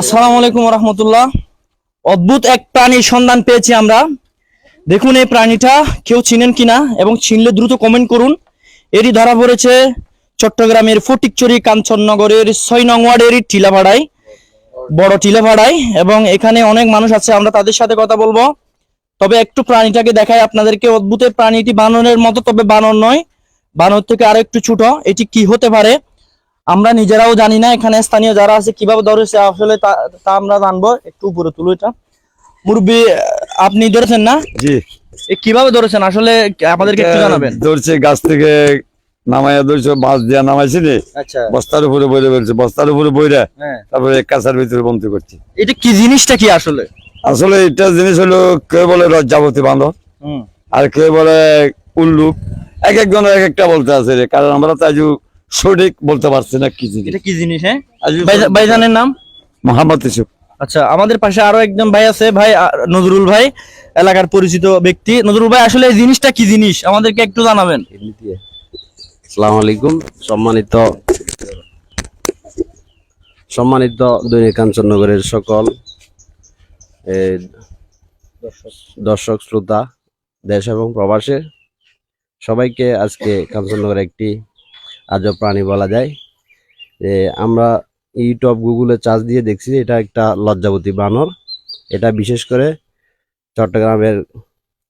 আসসালামু আলাইকুম রহমতুল্লাহ। অদ্ভুত এক প্রাণীর সন্ধান পেয়েছি আমরা। দেখুন এই প্রাণীটা কেউ চিনেন কিনা এবং চিনলে দ্রুত কমেন্ট করুন। এরই ধরা পড়েছে চট্টগ্রামের ফটিকচুরি কাঞ্চননগরের ছয় নং ওয়ার্ডের টিলাভাড়ায়, বড় টিলাভাড়ায় এবং এখানে অনেক মানুষ আছে, আমরা তাদের সাথে কথা বলব। তবে একটু প্রাণীটাকে দেখাই আপনাদেরকে। অদ্ভুতের প্রাণীটি বানরের মতো, তবে বানর নয়। বানর থেকে আরও একটু ছোট। এটি কি হতে পারে? আমরা নিজেরাও জানি না এখানে স্থানীয় যারা আছে কীভাবে ধরেছে আসলে তা আমরা জানব। একটু উপরে তুলো এটা। মুরব্বী আপনি ধরেছেন না? জি। কীভাবে ধরেছেন? আসলে আমাদেরকে একটু জানাবেন। ধরছে গাছ থেকে নামাইয়া ধরছে বাঁশ দিয়া নামাইছি রে আচ্ছা। বস্তার উপরে বইরে বলছে বস্তার উপরে বইরা হ্যাঁ। তারপরে কাঁচার ভিতরে করছি। এটা কি জিনিসটা কি আসলে? আসলে এটা জিনিস হলো কেউ বলে লজ্জাবতী বান্ধব হুম। আর কেউ বলে উল্লুক এক একজনের এক একটা বলতে আছে রে কারণ আমরা তো আজ সঠিক বলতে পারছি না কি জিনিস? এটা কি জিনিস হ্যাঁ? ভাইজানের নাম? মোহাম্মদ ইসুফ আচ্ছা আমাদের পাশে আরও একজন ভাই আছে ভাই নজরুল ভাই এলাকার পরিচিত ব্যক্তি। নজরুল ভাই আসলে এই জিনিসটা কি জিনিস? আমাদেরকে একটু জানাবেন। আসসালামু আলাইকুম। সম্মানিত সম্মানিত দৈনিক কাঞ্চননগরের সকল দর্শক শ্রোতা দেশ এবং প্রবাসে সবাইকে আজকে কাঞ্চননগরে একটি আজব প্রাণী বলা যায়। যে আমরা ইউটিউব গুগলে চার্জ দিয়ে দেখছি এটা একটা লজ্জাবতী বানর। এটা বিশেষ করে চট্টগ্রামের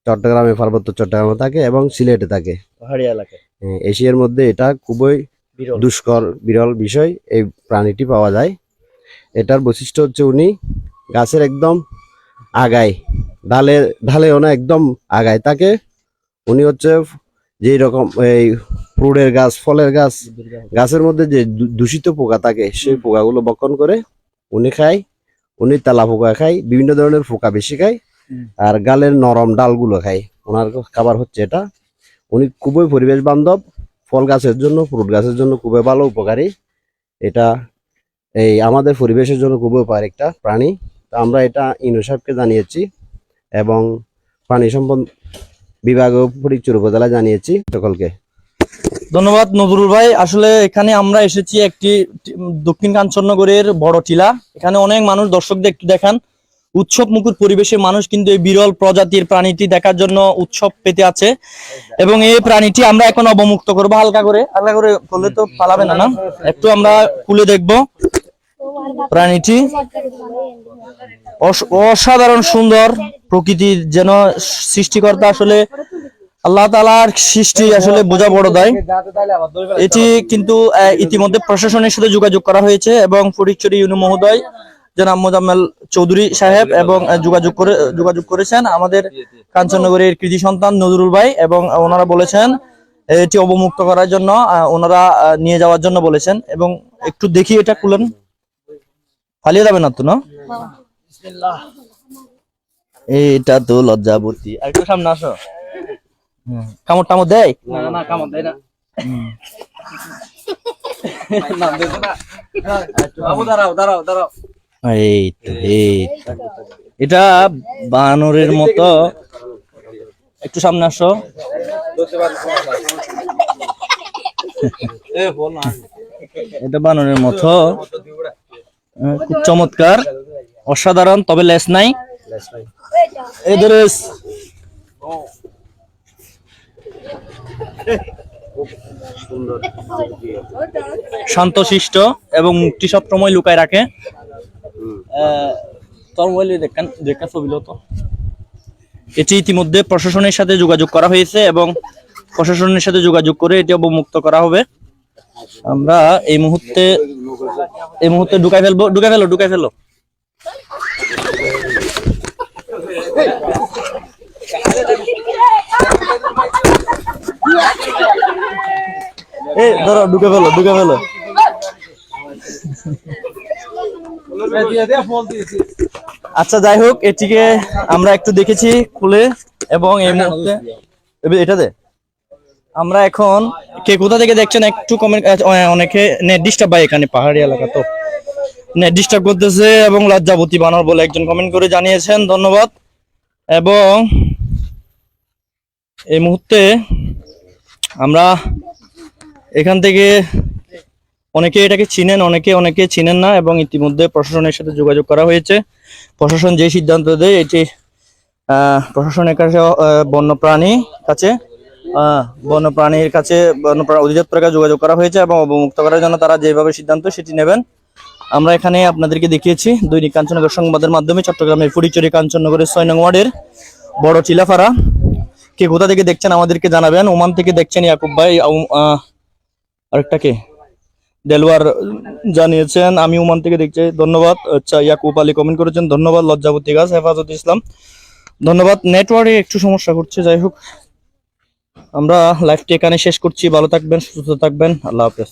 চট্টগ্রামে পার্বত্য চট্টগ্রামে থাকে এবং সিলেটে থাকে। পাহাড়ি এলাকায়। এশিয়ার মধ্যে এটা খুবই দুষ্কর বিরল বিষয় এই প্রাণীটি পাওয়া যায়। এটার বৈশিষ্ট্য হচ্ছে উনি গাছের একদম আগায় ঢালে ঢালেও না একদম আগায়। তাকে উনি হচ্ছে যেই রকম এই ফ্রুটের গাছ ফলের গাছ। গাছের মধ্যে যে দূষিত পোকা থাকে সেই পোকাগুলো বক্ষণ করে উনি খায় উনি তেলা পোকা খায় বিভিন্ন ধরনের পোকা বেশি খায় আর গালের নরম ডালগুলো খায়। ওনার খাবার হচ্ছে এটা। উনি খুবই পরিবেশ বান্ধব ফল গাছের জন্য ফ্রুট গাছের জন্য খুবই ভালো উপকারী। এটা এই আমাদের পরিবেশের জন্য খুবই উপকার একটা প্রাণী। তো আমরা এটা ইনু সাহেবকে জানিয়েছি এবং প্রাণী সম্পদ বিভাগ ফটিকচুর উপজেলা জানিয়েছি সকলকে। ধন্যবাদ নজরুল ভাই। আসলে এখানে আমরা এসেছি একটি দক্ষিণ কাঞ্চননগরের বড় টিলা। এখানে অনেক মানুষ দর্শকদের একটু দেখান। উৎসব মুখর পরিবেশে মানুষ কিন্তু এই বিরল প্রজাতির প্রাণীটি দেখার জন্য উৎসব পেতে আছে। এবং এই প্রাণীটি আমরা এখন অবমুক্ত করব হালকা করে। হালকা করে করলে তো পালাবে না না? একটু আমরা খুলে দেখব প্রাণীটি। অস- অসাধারণ সুন্দর প্রকৃতির যেন সৃষ্টিকর্তা আসলে আল্লাহ তালার সৃষ্টি আসলে বোঝা বড় দেয়। এটি কিন্তু ইতিমধ্যে প্রশাসনের সাথে যোগাযোগ করা হয়েছে এবং ফটিকচুরি ইউনু মহোদয় জনাব মোজাম্মেল চৌধুরী সাহেব এবং যোগাযোগ করে যোগাযোগ করেছেন আমাদের কাঞ্চননগরের কৃতি সন্তান নজরুল ভাই এবং ওনারা বলেছেন এটি অবমুক্ত করার জন্য ওনারা নিয়ে যাওয়ার জন্য বলেছেন এবং একটু দেখি এটা খুলেন। পালিয়ে যাবে না তো না? এটা তো লজ্জাবতী। আর একটু সামনে আসো। কামড় টামড় দেয়? না না কামড় দেয় না। বাবু দাঁড়াও দাঁড়াও দাঁড়াও। এই তো এই তো। এটা বানরের মতো। একটু সামনে আসো। এ বল না এটা বানরের মতো। খুব চমৎকার। অসাধারণ তবে লেস নাই। এই ধরে শান্তশিষ্ট এবং মুক্তি সবসময় লুকায় রাখে। দেখান এটি ইতিমধ্যে প্রশাসনের সাথে যোগাযোগ করা হয়েছে এবং প্রশাসনের সাথে যোগাযোগ করে এটি অবমুক্ত করা হবে। আমরা এই মুহূর্তে এই মুহূর্তে ঢুকাই ফেলব ঢুকাই ফেলো ঢুকাই ফেলো এই ধরো, ঢুকে ফেলো ঢুকে ফেলো। আচ্ছা যাই হোক, এটিকে আমরা একটু দেখেছি খুলে এবং এই মুহূর্তে এটা দে। আমরা এখন কে কোথা থেকে দেখছেন একটু কমেন্ট অনেকে নেট ডিস্টার্ব এখানে, পাহাড়ি এলাকা তো। নেট ডিস্টার্ব করতেছে এবং লজ্জাবতী বানর বলে একজন কমেন্ট করে জানিয়েছেন, ধন্যবাদ। এবং এই মুহূর্তে আমরা এখান থেকে অনেকে এটাকে চিনেন, অনেকে অনেকে চিনেন না এবং ইতিমধ্যে প্রশাসনের সাথে যোগাযোগ করা হয়েছে। প্রশাসন যে সিদ্ধান্ত দেয়, এটি প্রশাসনের কাছে বন্যপ্রাণী কাছে বন্যপ্রাণীর কাছে, বন্যপ্রাণী অধিদপ্তরের কাছে যোগাযোগ করা হয়েছে এবং অবমুক্ত করার জন্য তারা যেভাবে সিদ্ধান্ত সেটি নেবেন। আমরা এখানে আপনাদেরকে দেখিয়েছি দৈনিক কাঞ্চনগর সংবাদের মাধ্যমে চট্টগ্রামের ফুরিচুরি কাঞ্চননগরের ছয় নং ওয়ার্ডের বড় চিলাফারা। কে কোথা থেকে দেখছেন আমাদেরকে জানাবেন, ওমান থেকে দেখছেন ইয়াকুব ভাই আরেকটা কে? দেলওয়ার জানিয়েছেন, আমি ওমান থেকে দেখছি, ধন্যবাদ। আচ্ছা ইয়াকুব আলী কমেন্ট করেছেন, ধন্যবাদ, লজ্জাবতী গাছ, হেফাজত ইসলাম। ধন্যবাদ, নেটওয়ার্কে একটু সমস্যা করছে যাই হোক। আমরা লাইভটি এখানে শেষ করছি, ভালো থাকবেন, সুস্থ থাকবেন, আল্লাহ হাফেজ।